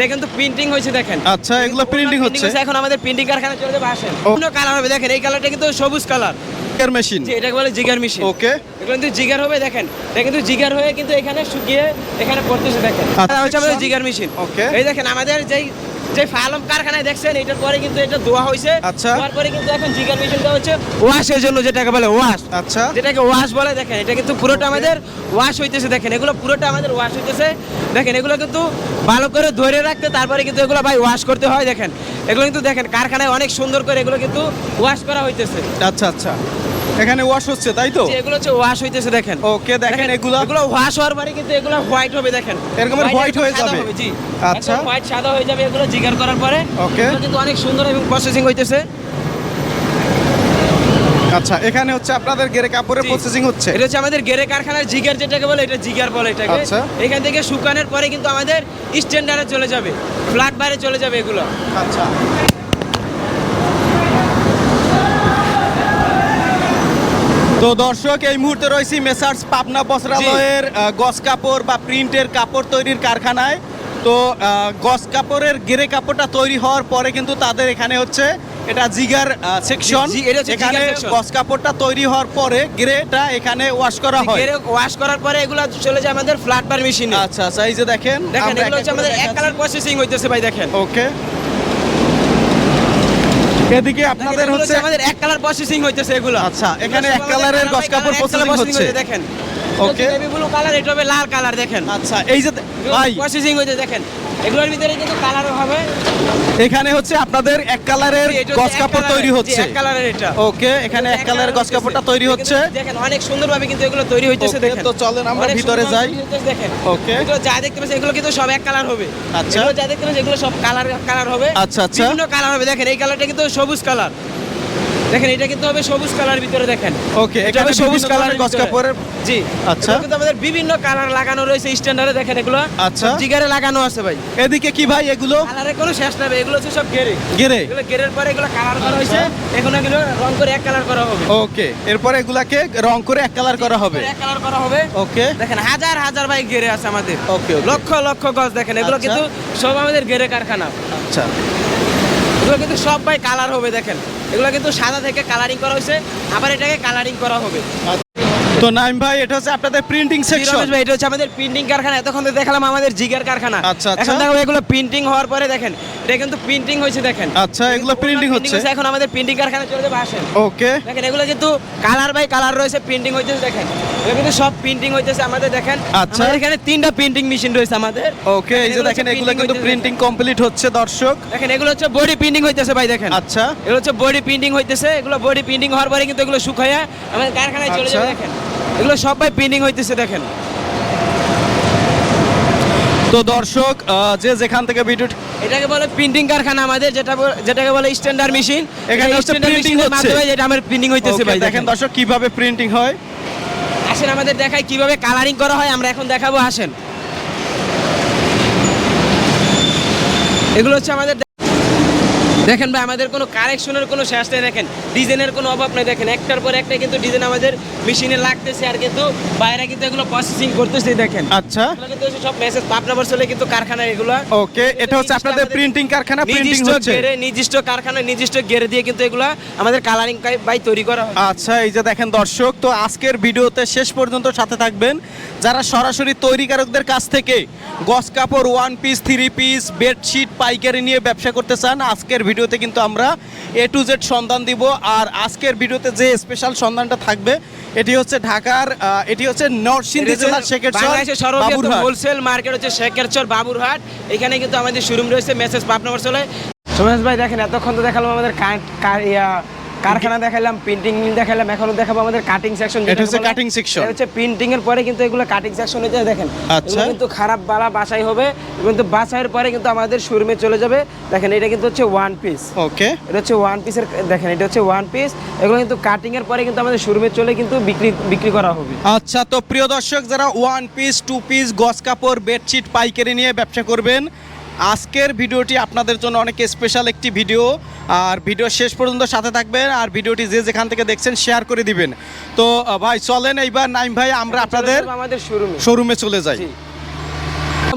এটা কিন্তু প্রিন্টিং হয়েছে দেখেন। আচ্ছা, এগুলো প্রিন্টিং হচ্ছে? এখন আমাদের প্রিন্টিং কারখানা চলে যাবে আসেন। অন্য কালার হবে দেখেন এই কালারটা কিন্তু সবুজ কালার জিগার মেশিন এটাকে বলে জিগার মেশিন ওকে এগুলো কিন্তু জিগার হবে দেখেন এটা কিন্তু জিগার হয়ে কিন্তু এখানে শুকিয়ে এখানে পড়তেছে দেখেন। আচ্ছা। হচ্ছে আমাদের জিগার মেশিন ওকে এই দেখেন আমাদের যেই যে ফালম কারখানায় দেখছেন এটার পরে কিন্তু এটা ধোয়া হয়েছে আচ্ছা। ধোয়ার পরে কিন্তু এখন জিগার মেশিনটা হচ্ছে ওয়াশের জন্য যেটাকে বলে ওয়াশ আচ্ছা। যেটাকে ওয়াশ বলে দেখেন এটা কিন্তু পুরোটা আমাদের ওয়াশ হইতেছে দেখেন এগুলো পুরোটা আমাদের ওয়াশ হইতেছে। দেখেন এগুলো কিন্তু ভালো করে ধরে রাখতে তারপরে কিন্তু এগুলো ভাই ওয়াশ করতে হয় দেখেন। এগুলো কিন্তু দেখেন কারখানায় অনেক সুন্দর করে এগুলো কিন্তু ওয়াশ করা হইতেছে। আচ্ছা আচ্ছা। এখানে ওয়াশ হচ্ছে তাই তো? এগুলো হচ্ছে ওয়াশ হইতেছে দেখেন। ওকে দেখেন এগুলো? এগুলো ওয়াশ হওয়ার পরে কিন্তু এগুলো হোয়াইট হবে দেখেন। এরকমের হোয়াইট হয়ে যাবে? জি। আচ্ছা। হোয়াইট সাদা হয়ে যাবে এগুলো জিগার করার পরে। ওকে কিন্তু অনেক সুন্দর এবং প্রসেসিং হইতেছে। আচ্ছা এখানে হচ্ছে আপনাদের গেরে কাপড়ের প্রসেসিং হচ্ছে? এটা হচ্ছে আমাদের গেরে কারখানার জিগার যেটাকে বলে এটা জিগার বলে এটাকে। আচ্ছা। এখান থেকে শুকানোর পরে কিন্তু আমাদের স্ট্যান্ডার্ডে চলে যাবে। ফ্ল্যাট বাইরে চলে যাবে এগুলো। আচ্ছা। তো দর্শক এই মুহূর্তে রয়েছি মেসার্স পাবনা বস্ত্রালয়ের গস কাপড় বা প্রিন্টের কাপড় তৈরির কারখানায়। তো গস কাপড়ের গেরে কাপড়টা তৈরি হওয়ার পরে কিন্তু তাদের এখানে হচ্ছে এটা জিগার সেকশন এখানে গস কাপড়টা তৈরি হওয়ার পরে গেরেটা এখানে ওয়াশ করা হয়। ওয়াশ করার পরে এগুলো চলে যায় আমাদের ফ্ল্যাট বার মেশিনে আচ্ছা আচ্ছা এই যে দেখেন দেখেন এগুলো হচ্ছে আমাদের এক কালার প্রসেসিং হইতেছে ভাই দেখেন। ওকে এদিকে আপনাদের হচ্ছে আমাদের এক কালার প্রসেসিং হইতেছে এগুলো আচ্ছা, এখানে এক কালারের গস কাপড় প্রসেসিং হচ্ছে। দেখেন ওকে ব্লু কালার এটা হবে লাল কালার দেখেন। আচ্ছা এই যে ভাই। প্রসেসিং হইতে দেখেন। এগুলোর ভিতরে কিন্তু কালার হবে। এখানে হচ্ছে আপনাদের এক কালারের গস কাপড় তৈরি হচ্ছে। এক কালারের এটা। ওকে এখানে এক কালারের গস কাপড়টা তৈরি হচ্ছে। দেখেন অনেক সুন্দরভাবে কিন্তু এগুলো তৈরি হইতেছে Okay, দেখেন। তো চলেন আমরা ভিতরে যাই। দেখেন। Okay. এগুলো যা দেখতে পাচ্ছেন এগুলো কিন্তু সব এক কালার হবে। আচ্ছা। এগুলো যা দেখতে পাচ্ছেন এগুলো সব কালার কালার হবে। আচ্ছা, আচ্ছা। বিভিন্ন কালার হবে দেখেন এই কালারটা কিন্তু সবুজ কালার দেখেন এটা কিন্তু হবে সবুজ কালার ভিতরে দেখেন। ওকে এটা হবে সবুজ কালার গস কাপড়ের জি। আচ্ছা। কিন্তু আমাদের বিভিন্ন কালার লাগানো রয়েছে স্ট্যান্ডার্ডে দেখেন এগুলো। আচ্ছা। জিগারে লাগানো আছে ভাই। এদিকে কি ভাই এগুলো? কালারে কোনো শেষ নেবে এগুলো হচ্ছে সব গেরে গেরে এগুলো গেরের পরে এগুলো কালার করা হয়েছে। এখন এগুলো রং করে এক কালার করা হবে। ওকে এরপরে এগুলাকে রং করে এক কালার করা হবে। এক কালার করা হবে। ওকে দেখেন হাজার হাজার ভাই গেরে আছে আমাদের। ওকে লক্ষ লক্ষ গজ দেখেন এগুলো আচ্ছা। কিন্তু সব আমাদের গেরে কারখানা। আচ্ছা। এগুলো কিন্তু সব ভাই কালার হবে দেখেন। এগুলো কিন্তু সাদা থেকে কালারিং করা হয়েছে আবার এটাকে কালারিং করা হবে। তো নাইম ভাই এটা হচ্ছে আপনাদের প্রিন্টিং সেকশন ভাই এটা হচ্ছে আমাদের প্রিন্টিং কারখানা। এতক্ষণ তো দেখালাম আমাদের জিগার কারখানা। আচ্ছা, আচ্ছা। এখন দেখো এগুলো প্রিন্টিং হওয়ার পরে দেখেন এটা কিন্তু প্রিন্টিং হয়েছে দেখেন। আচ্ছা, এগুলো printing হচ্ছে? এখন আমাদের প্রিন্টিং কারখানা চলে যাবে আসেন। ওকে দেখেন এগুলো কিন্তু কালার বাই কালার রয়েছে প্রিন্টিং হইতেছে দেখেন। এগুলো কিন্তু সব প্রিন্টিং হইতেছে আমাদের দেখেন। আচ্ছা। এখানে তিনটা প্রিন্টিং মেশিন রয়েছে আমাদের। ওকে এই যে দেখেন এগুলো কিন্তু প্রিন্টিং কমপ্লিট হচ্ছে দর্শক। দেখেন এগুলো হচ্ছে বডি প্রিন্টিং হইতেছে ভাই দেখেন। আচ্ছা। এগুলো হচ্ছে বডি প্রিন্টিং হইতেছে এগুলো বডি প্রিন্টিং হওয়ার পরে কিন্তু এগুলো শুকাইয়া আমাদের কারখানায় চলে যাবে আচ্ছা। দেখেন। এগুলো সবাই প্রিন্টিং হইতেছে দেখেন। তো দর্শক যে যেখান থেকে বিদ্যুৎ এটাকে বলে প্রিন্টিং কারখানা আমাদের যেটা যেটাকে বলে স্ট্যান্ডার্ড মেশিন এখানে প্রিন্টিং হচ্ছে। যেটা আমার প্রিন্টিং হইতেছে ভাই দেখেন দর্শক কীভাবে প্রিন্টিং হয়। আসেন আমাদের দেখাই কীভাবে কালারিং করা হয় আমরা এখন দেখাবো আসেন। এগুলো হচ্ছে আমাদের দেখেন ভাই আমাদের কোনো কারেকশনের কোনো শেষ নেই দেখেন। ডিজাইনের কোনো অভাব নেই দেখেন। একটার পর একটা কিন্তু ডিজাইন আমাদের মেশিনে লাগতেছে আর কিন্তু বাইরে কিন্তু এগুলো প্রসেসিং করতেছে দেখেন। আচ্ছা। কিন্তু সব মেসেজ পাবনা বর্ষলে কিন্তু কারখানা এগুলো। ওকে এটা হচ্ছে আপনাদের প্রিন্টিং কারখানা প্রিন্টিং হচ্ছে। নির্দিষ্ট কারখানা নির্দিষ্ট গেরে দিয়ে কিন্তু এগুলো আমাদের কালারিং বাই তৈরি করা হয়। আচ্ছা এই যে দেখেন দর্শক তো আজকের ভিডিওতে শেষ পর্যন্ত সাথে থাকবেন। যারা সরাসরি তৈরিকারকদের কাছ থেকে গস কাপড় one piece three piece bedsheet পাইকারি নিয়ে ব্যবসা করতে চান আজকের ভিডিওতে কিন্তু আমরা এ টু জেড সন্ধান দিব। আর আজকের ভিডিওতে যে স্পেশাল সন্ধানটা থাকবে এটি হচ্ছে ঢাকার আহ, এটি হচ্ছে নরসিংদী জেলার শেখেরচর হোলসেল মার্কেট হচ্ছে শেখেরচর বাবুরহাট। এখানে কিন্তু আমাদের শোরুম রয়েছে মেসেজ পাবনা চলে সোমেশ ভাই দেখেন এতক্ষণ তো দেখালাম আমাদের কা- কা- ইয়া, কারখানা দেখালাম প্রিন্টিং মিল দেখালাম এখনও দেখাবো আমাদের কাটিং সেকশন এটা হচ্ছে cutting section। হচ্ছে প্রিন্টিং এর পরে কিন্তু এগুলো কাটিং সেকশন যায় দেখেন। আচ্ছা। কিন্তু খারাপ বালা বাছাই হবে কিন্তু বাছাইয়ের পরে কিন্তু আমাদের শোরুমে চলে যাবে। দেখেন এটা কিন্তু হচ্ছে ওয়ান পিস ওকে এটা হচ্ছে ওয়ান পিসের দেখেন এটা হচ্ছে ওয়ান পিস এগুলো কিন্তু কাটিং এর পরে কিন্তু আমাদের শোরুমে চলে কিন্তু বিক্রি বিক্রি করা হবে। আচ্ছা তো প্রিয় দর্শক যারা ওয়ান পিস টু পিস গস কাপড় বেডশিট পাইকারি নিয়ে ব্যবসা করবেন আজকের ভিডিওটি আপনাদের জন্য অনেক স্পেশাল একটি ভিডিও আর ভিডিও শেষ পর্যন্ত সাথে থাকবেন আর ভিডিওটি যে যেখান থেকে দেখছেন শেয়ার করে দিবেন। তো ভাই চলেন এইবার নাইম ভাই আমরা আপনাদের আমাদের শোরুমে শোরুমে চলে যাই।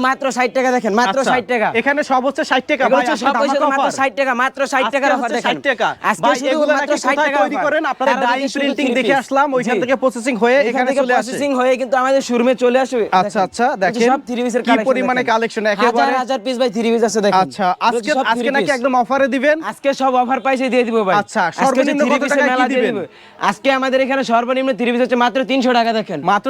মাত্র 60 টাকা দেখেন মাত্র আচ্ছা, 60 টাকা। এখানে সব হচ্ছে 60 টাকা ভাই সব হচ্ছে মাত্র 60 টাকা মাত্র 60 টাকার অফার দেখেন। 60 টাকা। আজকে শুধু মাত্র 60 টাকা তৈরি করেন? ডাই প্রিন্টিং দেখে আসলাম ওইখান থেকে প্রসেসিং হয়ে এখানে চলে আসে। প্রসেসিং হয়ে কিন্তু আমাদের শোরুমে চলে আসবে। আচ্ছা আচ্ছা দেখেন সব থ্রি পিসের কি পরিমাণে কালেকশন একেবারে হাজার হাজার পিস ভাই থ্রি পিস আছে দেখেন। আচ্ছা আজকে আজকে নাকি একদম অফারে দিবেন? আজকে সব অফার পাইছে দিয়ে দিব ভাই। আচ্ছা, সর্বনিম্ন কত টাকায় কি দিবেন? আজকে আমাদের এখানে সর্বনিম্ন থ্রি পিস হচ্ছে মাত্র তিনশো টাকা দেখেন। মাত্র